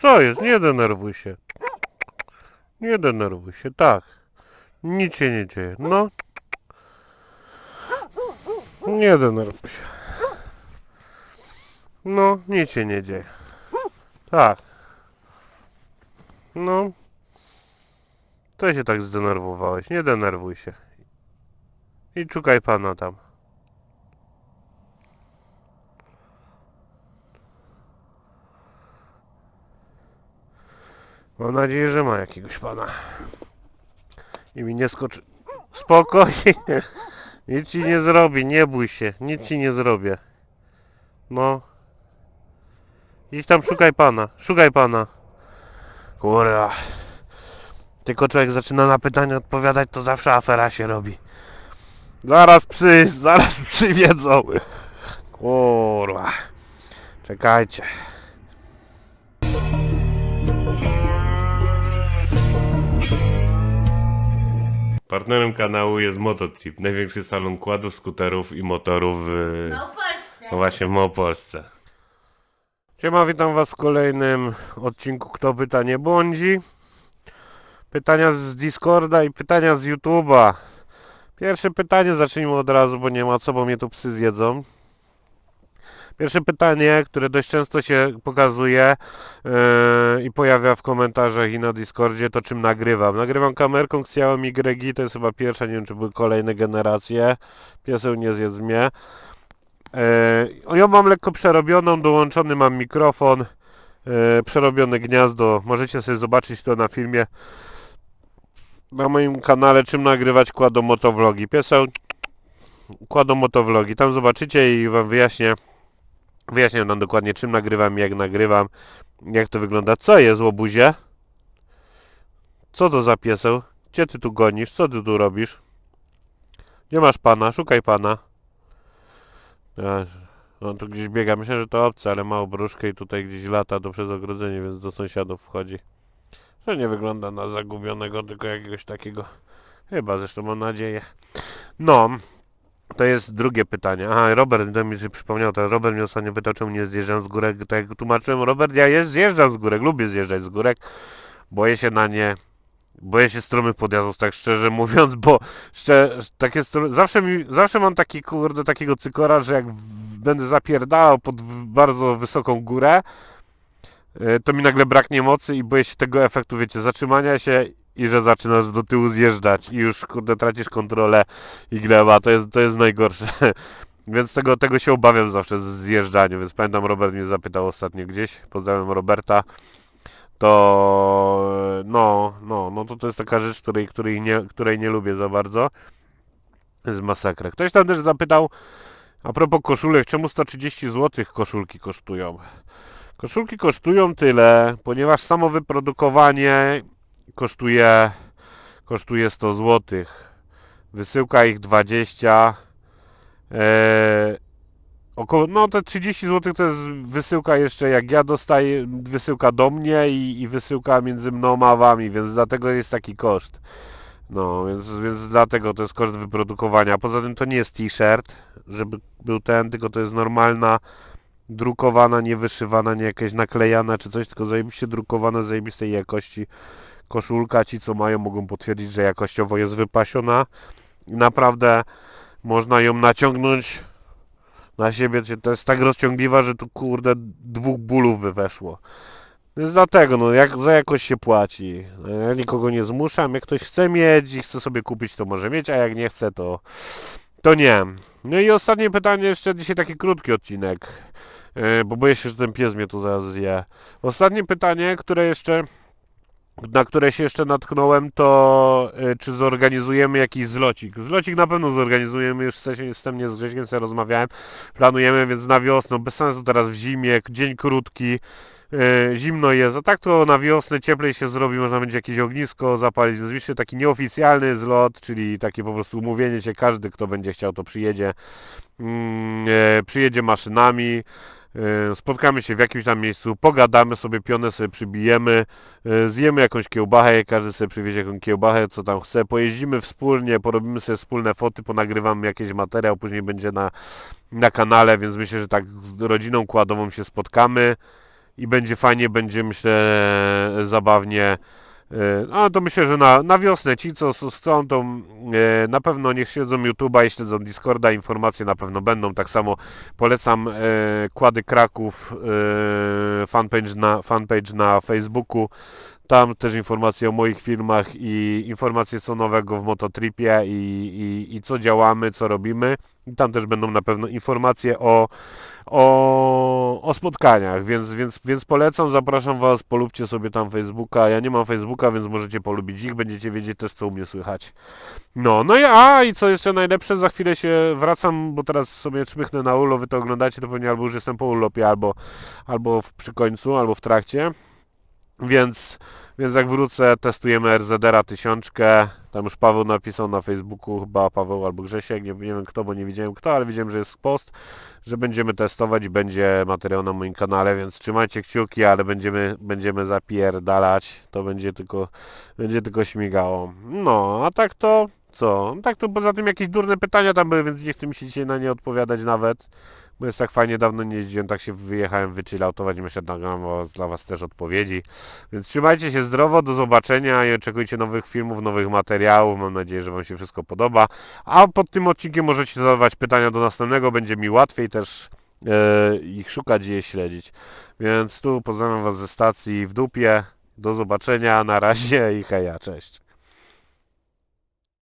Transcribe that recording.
Co jest? Nie denerwuj się. Nie denerwuj się, tak. Nic się nie dzieje. No. Nie denerwuj się. No, nic się nie dzieje. Tak. No. Co się tak zdenerwowałeś? Nie denerwuj się. I szukaj pana tam. Mam nadzieję, że ma jakiegoś pana. I mi nie skoczy. Spokojnie. Nic ci nie zrobi, nie bój się. Nic ci nie zrobię. No. Idź tam, szukaj pana. Szukaj pana. Kurwa. Tylko człowiek zaczyna na pytania odpowiadać, to zawsze afera się robi. Zaraz psy, zaraz przywiedzą. Kurwa. Czekajcie. Partnerem kanału jest Mototrip, największy salon kładów, skuterów i motorów w, No Polsce. no właśnie w Małopolsce. Siema, witam was w kolejnym odcinku Kto pyta nie błądzi. Pytania z Discorda i pytania z YouTube'a. Pierwsze pytanie zacznijmy od razu, bo nie ma co, bo mnie tu psy zjedzą. Pierwsze pytanie, które dość często się pokazuje yy, i pojawia w komentarzach i na Discordzie, to czym nagrywam. Nagrywam kamerką Xiaomi Gregi, to jest chyba pierwsza, nie wiem czy były kolejne generacje. Pieseł nie zjedz mnie. Yy, ja mam lekko przerobioną, dołączony mam mikrofon, yy, przerobione gniazdo. Możecie sobie zobaczyć to na filmie na moim kanale, czym nagrywać kładą motovlogi. Pieseł kładą motovlogi. Tam zobaczycie i wam wyjaśnię. Wyjaśnię nam dokładnie czym nagrywam, jak nagrywam, jak to wygląda. Co jest łobuzie? Co to za pieseł? Gdzie ty tu gonisz? Co ty tu robisz? Gdzie masz pana? Szukaj pana. On tu gdzieś biega. Myślę, że to obcy, ale ma obruszkę i tutaj gdzieś lata do przez ogrodzenie, więc do sąsiadów wchodzi. To nie wygląda na zagubionego, tylko jakiegoś takiego. Chyba zresztą mam nadzieję. No, to jest drugie pytanie. Aha, Robert to mi się przypomniał, to Robert mnie ostatnio pytał, czemu nie zjeżdżam z górek. Tak jak tłumaczyłem, Robert, ja jest, zjeżdżam z górek, lubię zjeżdżać z górek. Boję się na nie. Boję się stromych podjazdów, tak szczerze mówiąc, bo szczerze, takie stro... zawsze, mi, zawsze mam taki kurde takiego cykora, że jak będę zapierdalał pod bardzo wysoką górę, y, to mi nagle braknie mocy i boję się tego efektu, wiecie, zatrzymania się i że zaczynasz do tyłu zjeżdżać i już kurde tracisz kontrolę i gleba, to jest, to jest najgorsze. Więc tego, tego się obawiam zawsze z zjeżdżaniu, więc pamiętam Robert mnie zapytał ostatnio gdzieś, pozdrawiam Roberta, to no, no, no to to jest taka rzecz, której, której, nie, której nie lubię za bardzo. To jest. Ktoś tam też zapytał, a propos koszulek, czemu 130 zł koszulki kosztują? Koszulki kosztują tyle, ponieważ samo wyprodukowanie kosztuje, kosztuje 100 zł. Wysyłka ich 20. Eee, około, no te 30 zł to jest wysyłka jeszcze jak ja dostaję, wysyłka do mnie i, i wysyłka między mną a wami, więc dlatego jest taki koszt. No, więc, więc dlatego to jest koszt wyprodukowania. Poza tym to nie jest t-shirt, żeby był ten, tylko to jest normalna, drukowana, nie wyszywana, nie jakaś naklejana czy coś, tylko zajebiście drukowana, zajebistej jakości koszulka. Ci, co mają, mogą potwierdzić, że jakościowo jest wypasiona i naprawdę można ją naciągnąć na siebie. To jest tak rozciągliwa, że tu kurde dwóch bólów by weszło. Więc dlatego, no jak za jakość się płaci. Ja nikogo nie zmuszam. Jak ktoś chce mieć i chce sobie kupić, to może mieć, a jak nie chce, to, to nie. No i ostatnie pytanie, jeszcze dzisiaj taki krótki odcinek, yy, bo boję się, że ten pies mnie tu zaraz zje. Ostatnie pytanie, które jeszcze na które się jeszcze natknąłem, to y, czy zorganizujemy jakiś zlocik. Zlocik na pewno zorganizujemy, już jestem nie z Grześkiem, sobie rozmawiałem, planujemy, więc na wiosnę, bez sensu teraz w zimie, dzień krótki, y, zimno jest, a tak to na wiosnę cieplej się zrobi, można będzie jakieś ognisko zapalić, zazwyczaj taki nieoficjalny zlot, czyli takie po prostu umówienie się, każdy kto będzie chciał to przyjedzie, mm, e, przyjedzie maszynami, e, spotkamy się w jakimś tam miejscu, pogadamy sobie, pionę sobie przybijemy, e, zjemy jakąś kiełbachę, każdy sobie przywiezie jakąś kiełbachę, co tam chce, pojeździmy wspólnie, porobimy sobie wspólne foty, ponagrywamy jakiś materiał, później będzie na, na kanale, więc myślę, że tak z rodziną kładową się spotkamy i będzie fajnie, będzie myślę zabawnie. E, No to myślę, że na, na wiosnę ci, co chcą, to e, na pewno niech śledzą YouTube'a i śledzą Discorda, informacje na pewno będą. Tak samo polecam e, Kłady Kraków, e, fanpage, na, fanpage na Facebooku. Tam też informacje o moich filmach i informacje co nowego w Mototripie i, i, i co działamy, co robimy. I tam też będą na pewno informacje o, o, o spotkaniach, więc, więc, więc polecam, zapraszam Was, polubcie sobie tam Facebooka. Ja nie mam Facebooka, więc możecie polubić ich, będziecie wiedzieć też co u mnie słychać. No, no i a i co jeszcze najlepsze, za chwilę się wracam, bo teraz sobie czmychnę na urlop, wy to oglądacie, to pewnie albo już jestem po urlopie, albo, albo w, przy końcu, albo w trakcie. Więc, więc jak wrócę, testujemy RZR-a tysiączkę. Tam już Paweł napisał na Facebooku, chyba Paweł albo Grzesiek, nie, nie wiem kto, bo nie widziałem kto, ale widziałem, że jest post, że będziemy testować i będzie materiał na moim kanale, więc trzymajcie kciuki, ale będziemy, będziemy zapierdalać. To będzie tylko, będzie tylko śmigało. No, a tak to co? Tak to poza tym jakieś durne pytania tam były, więc nie chcę mi się dzisiaj na nie odpowiadać nawet. Bo jest tak fajnie, dawno nie jeździłem, tak się wyjechałem wychillautować, myślę, nagram dla Was też odpowiedzi. Więc trzymajcie się zdrowo, do zobaczenia i oczekujcie nowych filmów, nowych materiałów. Mam nadzieję, że Wam się wszystko podoba. A pod tym odcinkiem możecie zadawać pytania do następnego, będzie mi łatwiej też e, ich szukać i je śledzić. Więc tu pozdrawiam Was ze stacji w dupie. Do zobaczenia, na razie i heja, cześć.